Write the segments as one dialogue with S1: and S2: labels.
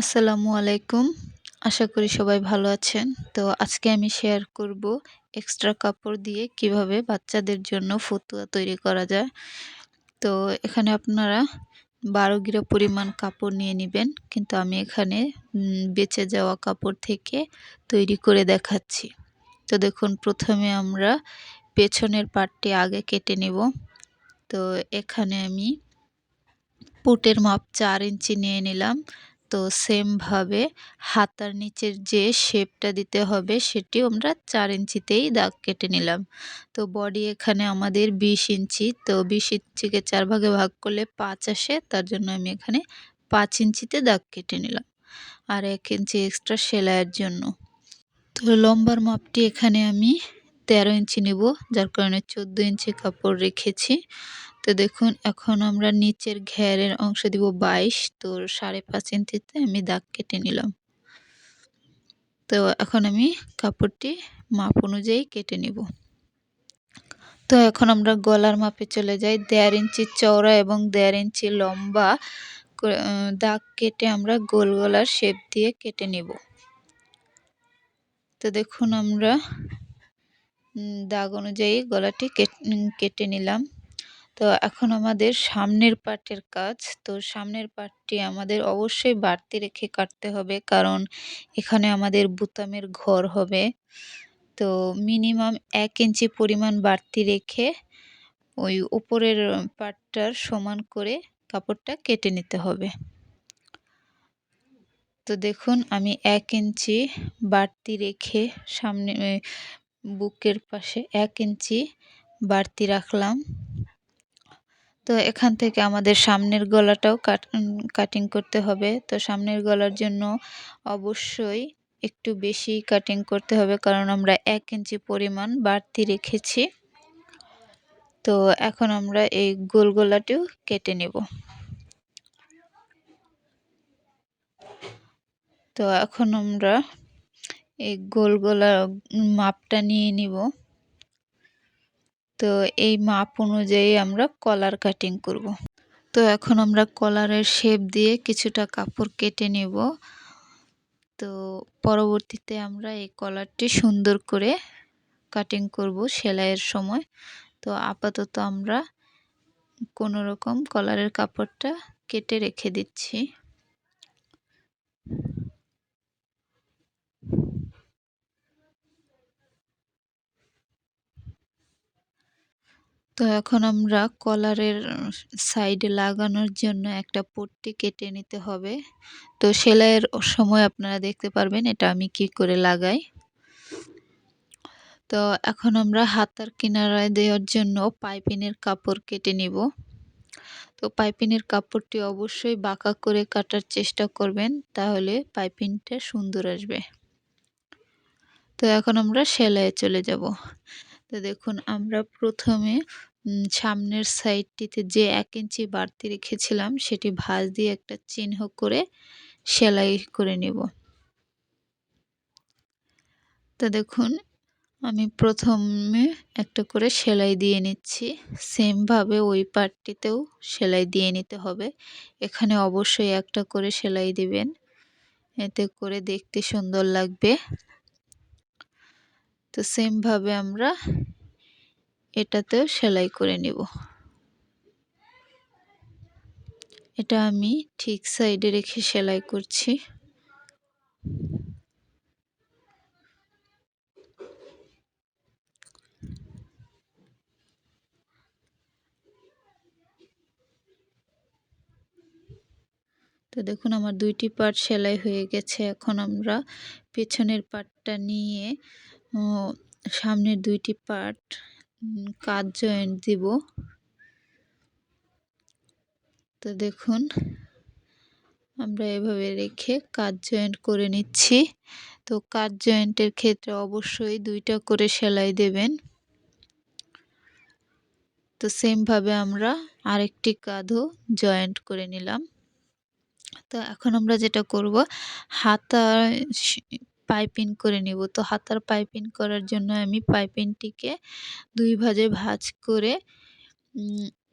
S1: আসসালামু আলাইকুম। আশা করি সবাই ভালো আছেন। তো আজকে আমি শেয়ার করব এক্সট্রা কাপড় দিয়ে কীভাবে বাচ্চাদের জন্য ফতুয়া তৈরি করা যায়। তো এখানে আপনারা বারো গিরা পরিমাণ কাপড় নিয়ে নেবেন। কিন্তু আমি এখানে বেঁচে যাওয়া কাপড় থেকে তৈরি করে দেখাচ্ছি। তো দেখুন, প্রথমে আমরা পেছনের পাটটি আগে কেটে নেব। তো এখানে আমি পুটের মাপ চার ইঞ্চি নিয়ে নিলাম। তো সেমভাবে হাতার নিচের যে শেপটা দিতে হবে সেটি আমরা চার ইঞ্চিতেই দাগ কেটে নিলাম। তো বডি এখানে আমাদের বিশ ইঞ্চি, তো বিশ ইঞ্চিকে চার ভাগে ভাগ করলে পাঁচ আসে, তার জন্য আমি এখানে পাঁচ ইঞ্চিতে দাগ কেটে নিলাম। আর এক ইঞ্চি এক্সট্রা সেলাইয়ের জন্য। তো লম্বার মাপটি এখানে আমি তেরো ইঞ্চি নেব, যার কারণে চোদ্দ ইঞ্চি কাপড় রেখেছি। তো দেখুন, এখন আমরা নিচের ঘেরের অংশ দিব বাইশ, তো সাড়ে পাঁচ ইঞ্চিতে আমি দাগ কেটে নিলাম। তো এখন আমি কাপড়টি মাপ অনুযায়ী কেটে নিব। তো এখন আমরা গলার মাপে চলে যাই। দেড় ইঞ্চি চওড়া এবং দেড় ইঞ্চি লম্বা দাগ কেটে আমরা গোল গলার শেপ দিয়ে কেটে নিব। তো দেখুন আমরা দাগ অনুযায়ী গলাটি কেটে নিলাম। তো এখন আমাদের সামনের পাটের কাজ। তো সামনের পাটটি আমাদের অবশ্যই বাড়তি রেখে কাটতে হবে, কারণ এখানে আমাদের বুতামের ঘর হবে। তো মিনিমাম এক ইঞ্চি পরিমাণ বাড়তি রেখে ওই উপরের পাটটার সমান করে কাপড়টা কেটে নিতে হবে। তো দেখুন, আমি এক ইঞ্চি বাড়তি রেখে সামনে বুকের পাশে এক ইঞ্চি বাড়তি রাখলাম। তো এখান থেকে আমাদের সামনের গলাটাও কাট কাটিং করতে হবে। তো সামনের গলার জন্য অবশ্যই একটু বেশি কাটিং করতে হবে, কারণ আমরা এক ইঞ্চি পরিমাণ বাড়তি রেখেছি। তো এখন আমরা এই গোল গলাটিও কেটে নেব। তো এখন আমরা এই গোল গলা মাপটা নিয়ে নিব। তো এই মাপ অনুযায়ী আমরা কলার কাটিং করব। তো এখন আমরা কলারের শেপ দিয়ে কিছুটা কাপড় কেটে নেব। তো পরবর্তীতে আমরা এই কলারটি সুন্দর করে কাটিং করব সেলাইয়ের সময়। তো আপাতত আমরা কোনো রকম কলারের কাপড়টা কেটে রেখে দিচ্ছি। তো এখন আমরা কলারের সাইডে লাগানোর জন্য একটা পট্টি কেটে নিতে হবে। তো সেলাইয়ের সময় আপনারা দেখতে পারবেন এটা আমি কি করে লাগাই। তো এখন আমরা হাতার কিনারায় দেওয়ার জন্য পাইপিনের কাপড় কেটে নিব। তো পাইপিনের কাপড়টি অবশ্যই বাঁকা করে কাটার চেষ্টা করবেন, তাহলে পাইপিনটা সুন্দর আসবে। তো এখন আমরা সেলাইয়ে চলে যাব। তো দেখুন, আমরা প্রথমে সামনের সাইডটিতে যে এক ইঞ্চি বাড়তি রেখেছিলাম, সেটি ভাঁজ দিয়ে একটা চিহ্ন করে সেলাই করে নেব। তো দেখুন, আমি প্রথমে একটা করে সেলাই দিয়ে নিচ্ছি। সেমভাবে ওই পার্টটিতেও সেলাই দিয়ে নিতে হবে। এখানে অবশ্যই একটা করে সেলাই দিবেন। এতে করে দেখতে সুন্দর লাগবে। তো সেমভাবে আমরা এটাতেও সেলাই করে নেব। এটা আমি ঠিক সাইডে রেখে সেলাই করছি। তো দেখুন আমার দুইটি পার্ট সেলাই হয়ে গেছে। এখন আমরা পেছনের পার্টটা নিয়ে সামনের দুইটি পার্ট কাজ জয়েন্ট দিব। তো দেখুন, আমরা এভাবে রেখে কাজ জয়েন্ট করে নিচ্ছি। তো কাজ জয়েন্টের ক্ষেত্রে অবশ্যই দুইটা করে সেলাই দেবেন। তো সেমভাবে আমরা আরেকটি কাঁধও জয়েন্ট করে নিলাম। তো এখন আমরা যেটা করব হাতা পাইপিং করে নেব। তো হাতার পাইপিং করার জন্য আমি পাইপিংটিকে দুই ভাজে ভাজ করে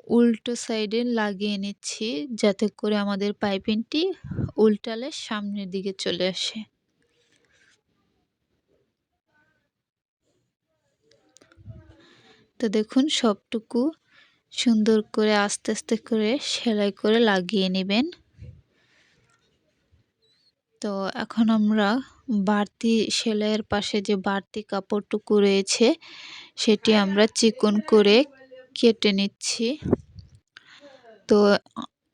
S1: উল্টো সাইডে লাগিয়ে নিচ্ছি যাতে করে আমাদের পাইপিংটি উল্টালে সামনের দিকে চলে আসে। তো দেখুন সবটুকু সুন্দর করে আস্তে আস্তে করে সেলাই করে লাগিয়ে নেবেন। তো এখন আমরা বাড়তি সেলাইয়ের পাশে যে বাড়তি কাপড়টুকু রয়েছে, সেটি আমরা চিকন করে কেটে নিচ্ছি। তো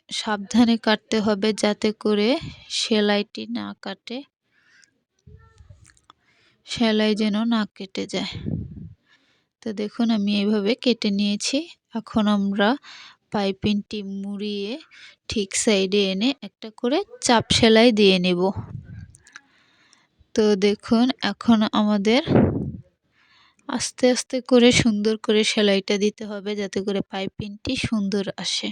S1: সাবধানে কাটতে হবে যাতে করে সেলাইটি না কাটে। সেলাই যেন না কেটে যায়। তো দেখুন, আমি এইভাবে কেটে নিয়েছি। এখন আমরা পাইপিংটি মুড়িয়ে ঠিক সাইডে এনে একটা করে চাপ সেলাই দিয়ে নেব। তো দেখুন, এখন আমাদের আস্তে আস্তে করে সুন্দর করে সেলাইটা দিতে হবে যাতে করে পাইপিংটি সুন্দর আসে।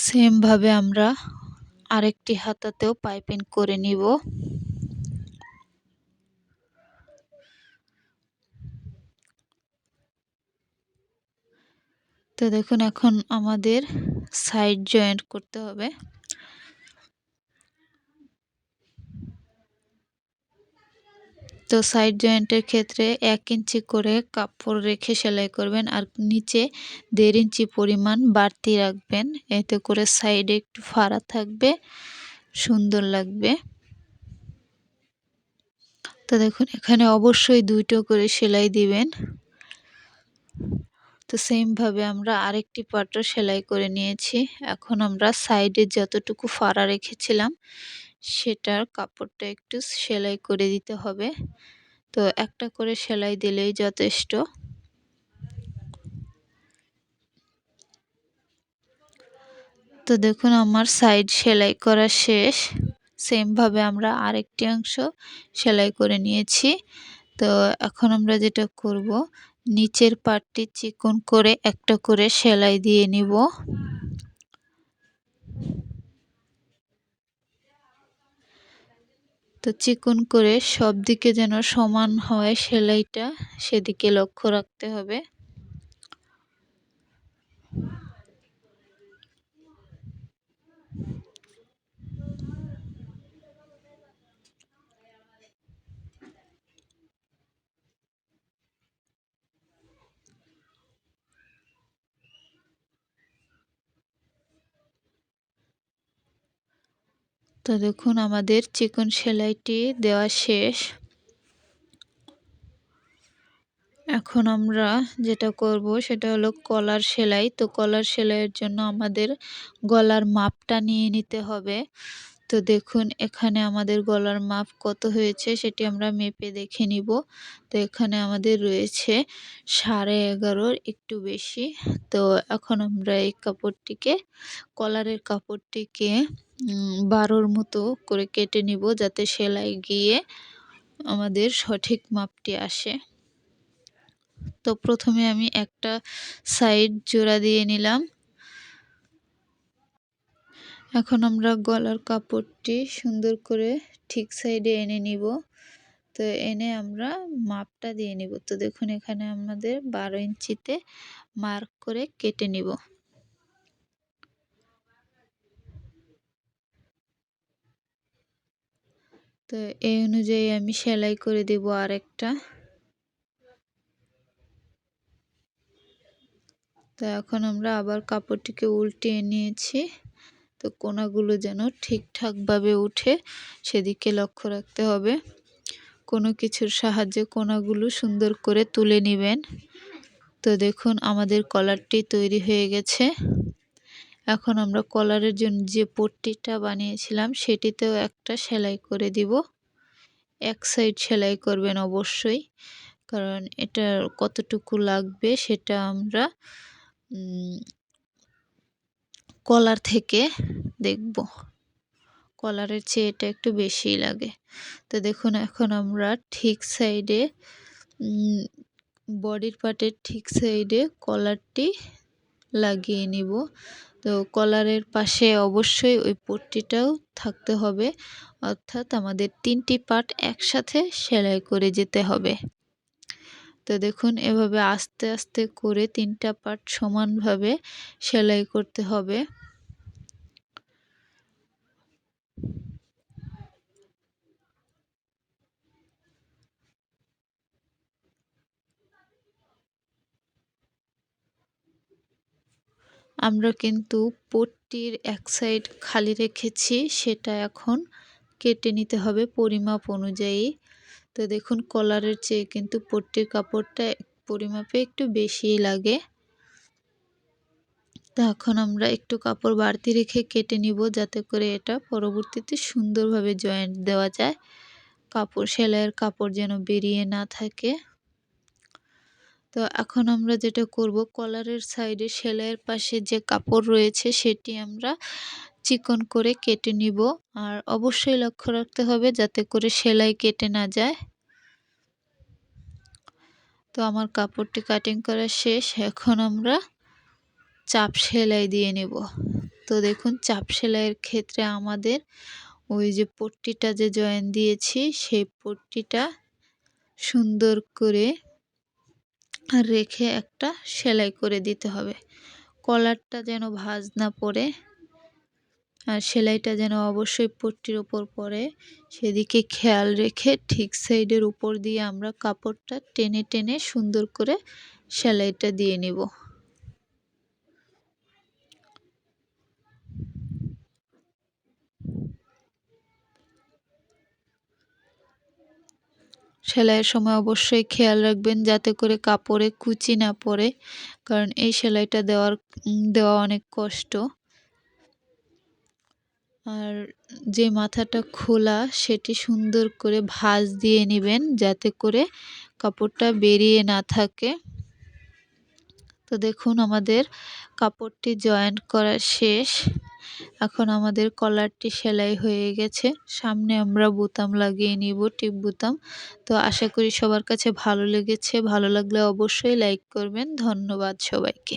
S1: সেমভাবে আমরা আরেকটি হাতাতেও পাইপিং করে নিব। তো দেখুন, এখন আমাদের সাইড জয়েন্ট করতে হবে। তো সাইড জয়েন্টের ক্ষেত্রে এক ইঞ্চি করে কাপড় রেখে সেলাই করবেন আর নিচে দেড় ইঞ্চি পরিমাণ বাড়তি রাখবেন। এতে করে সাইডে একটু ফাড়া থাকবে, সুন্দর লাগবে। তো দেখুন, এখানে অবশ্যই দুইটো করে সেলাই দিবেন। তো সেমভাবে আমরা আরেকটি পাটও সেলাই করে নিয়েছি। এখন আমরা সাইডে যতটুকু ফাড়া রেখেছিলাম, সেটার কাপড়টা একটু সেলাই করে দিতে হবে। তো একটা করে সেলাই দিলেই যথেষ্ট। তো দেখুন, আমার সাইড সেলাই করা শেষ। সেমভাবে আমরা আরেকটি অংশ সেলাই করে নিয়েছি। তো এখন আমরা যেটা করব নিচের পাটটি চিকন করে একটা করে সেলাই দিয়ে নিব। তো চিকন করে সব দিকে যেন সমান হয় সেলাইটা, সেদিকে লক্ষ্য রাখতে হবে। তো দেখুন আমাদের চিকন সেলাইটি দেওয়া শেষ। এখন আমরা যেটা করব সেটা হলো কলার সেলাই। তো কলার সেলাইয়ের জন্য আমাদের গলার মাপটা নিয়ে নিতে হবে। তো দেখুন, এখানে আমাদের গলার মাপ কত হয়েছে সেটি আমরা মেপে দেখে নিব। তো এখানে আমাদের রয়েছে সাড়ে এগারোর একটু বেশি। তো এখন আমরা এই কাপড়টিকে, কলারের কাপড়টিকে বারোর মতো করে কেটে নিব যাতে সেলাই গিয়ে আমাদের সঠিক মাপটি আসে। তো প্রথমে আমি একটা সাইড জোড়া দিয়ে নিলাম। এখন আমরা গলার কাপড়টি সুন্দর করে ঠিক সাইডে এনে নিব। তো এনে আমরা মাপটা দিয়ে নিব। তো দেখুন এখানে আমাদের বারো ইঞ্চিতে মার্ক করে কেটে নিব। তো এই অনুযায়ী আমি সেলাই করে দেব আরেকটা। তো এখন আমরা আবার কাপড়টিকে উল্টিয়ে নিয়েছি। তো কোনাগুলো যেন ঠিকঠাকভাবে উঠে সেদিকে লক্ষ্য রাখতে হবে। কোনো কিছুর সাহায্যে কোনাগুলো সুন্দর করে তুলে নেবেন। তো দেখুন, আমাদের কলারটি তৈরি হয়ে গেছে। এখন আমরা কলারের জন্য যে পট্টিটা বানিয়েছিলাম, সেটিতেও একটা সেলাই করে দিব। এক সাইড সেলাই করবেন অবশ্যই, কারণ এটা কতটুকু লাগবে সেটা আমরা কলার থেকে দেখব। কলারের চেয়ে এটা একটু বেশিই লাগে। তো দেখুন, এখন আমরা ঠিক সাইডে বডির পার্টের ঠিক সাইডে কলারটি লাগিয়ে নিব। তো কলারের পাশে অবশ্যই ওই পট্টিটাও থাকতে হবে। অর্থাৎ আমাদের তিনটি পার্ট একসাথে সেলাই করে যেতে হবে। তো দেখুন, এভাবে আস্তে আস্তে করে তিনটা পার্ট সমানভাবে সেলাই করতে হবে। আমরা কিন্তু পট্টির এক সাইড খালি রেখেছি, সেটা এখন কেটে নিতে হবে পরিমাপ অনুযায়ী। তো দেখুন, কলারের চেয়ে কিন্তু পট্টির কাপড়টা পরিমাপে একটু বেশিই লাগে। তো এখন আমরা একটু কাপড় বাড়তি রেখে কেটে নিব, যাতে করে এটা পরবর্তীতে সুন্দরভাবে জয়েন্ট দেওয়া যায়। কাপড়, সেলাইয়ের কাপড় যেন বেরিয়ে না থাকে। তো এখন আমরা যেটা করব, কলারের সাইডে সেলাইয়ের পাশে যে কাপড় রয়েছে সেটি আমরা চিকন করে কেটে নিব। আর অবশ্যই লক্ষ্য রাখতে হবে যাতে করে সেলাই কেটে না যায়। তো আমার কাপড়টি কাটিং করা শেষ। এখন আমরা চাপ সেলাই দিয়ে নেব। তো দেখুন, চাপ সেলাইয়ের ক্ষেত্রে আমাদের ওই যে পট্টিটা যে জয়েন দিয়েছি, সেই পট্টিটা সুন্দর করে রেখে একটা সেলাই করে দিতে হবে। কলারটা যেন ভাজ না পড়ে আর সেলাইটা যেন অবশ্যই পট্টির ওপর পড়ে, সেদিকে খেয়াল রেখে ঠিক সাইডের উপর দিয়ে আমরা কাপড়টা টেনে টেনে সুন্দর করে সেলাইটা দিয়ে নিব। সেলাইয়ের সময় অবশ্যই খেয়াল রাখবেন যাতে করে কাপড়ে কুচি না পড়ে, কারণ এই সেলাইটা দেওয়ার দেওয়া অনেক কষ্ট। আর যে মাথাটা খোলা সেটি সুন্দর করে ভাঁজ দিয়ে নেবেন যাতে করে কাপড়টা বেরিয়ে না থাকে। তো দেখুন আমাদের কাপড়টি জয়েন্ট করা শেষ। এখন আমাদের কলারটি সেলাই হয়ে গেছে। সামনে আমরা বোতাম লাগিয়ে নিব, টিপ বোতাম। তো আশা করি সবার কাছে ভালো লেগেছে। ভালো লাগলে অবশ্যই লাইক করবেন। ধন্যবাদ সবাইকে।